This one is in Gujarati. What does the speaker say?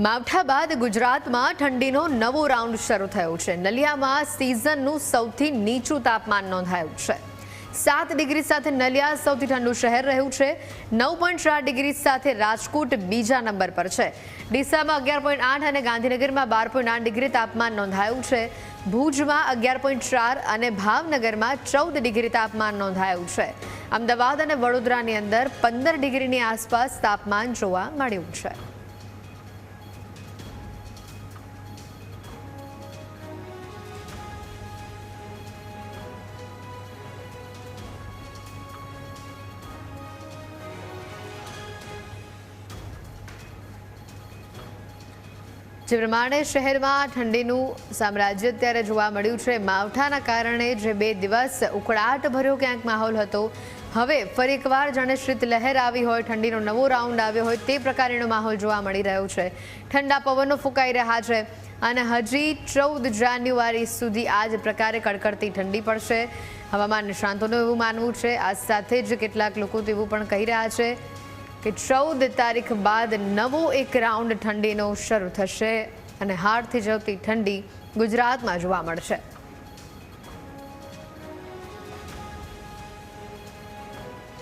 માવઠા બાદ ગુજરાતમાં ઠંડીનો નવો રાઉન્ડ શરૂ થયો છે. નલિયામાં સિઝનનું સૌથી નીચું તાપમાન નોંધાયું છે. સાત ડિગ્રી સાથે નલિયા સૌથી ઠંડુ શહેર રહ્યું છે. નવ પોઈન્ટ ચાર ડિગ્રી સાથે રાજકોટ બીજા નંબર પર છે. ડીસામાં અગિયાર પોઈન્ટ આઠ અને ગાંધીનગરમાં બાર પોઈન્ટ આઠ ડિગ્રી તાપમાન નોંધાયું છે. ભુજમાં અગિયાર પોઈન્ટ ચાર અને ભાવનગરમાં ચૌદ ડિગ્રી તાપમાન નોંધાયું છે. અમદાવાદ અને વડોદરાની અંદર પંદર ડિગ્રીની આસપાસ તાપમાન જોવા મળ્યું છે. જે પ્રમાણે શહેરમાં ઠંડીનું સામ્રાજ્ય અત્યારે જોવા મળ્યું છે. માવઠાના કારણે જે બે દિવસ ઉકળાટ ભર્યો ક્યાંક માહોલ હતો. હવે ફરી એકવાર જાણે શીત લહેર આવી હોય, ઠંડીનો નવો રાઉન્ડ આવ્યો હોય તે પ્રકારનો માહોલ જોવા મળી રહ્યો છે. ઠંડા પવનો ફૂંકાઈ રહ્યા છે અને હજી ચૌદ જાન્યુઆરી સુધી આ જ પ્રકારે કડકડતી ઠંડી પડશે. હવામાન નિષ્ણાંતોનું એવું માનવું છે. આ સાથે જ કેટલાક લોકો તેવું પણ કહી રહ્યા છે. કે ચૌદ તારીખ બાદ નવો એક રાઉન્ડ ઠંડીનો શરૂ થશે અને હારથી જવતી ઠંડી ગુજરાતમાં જોવા મળશે.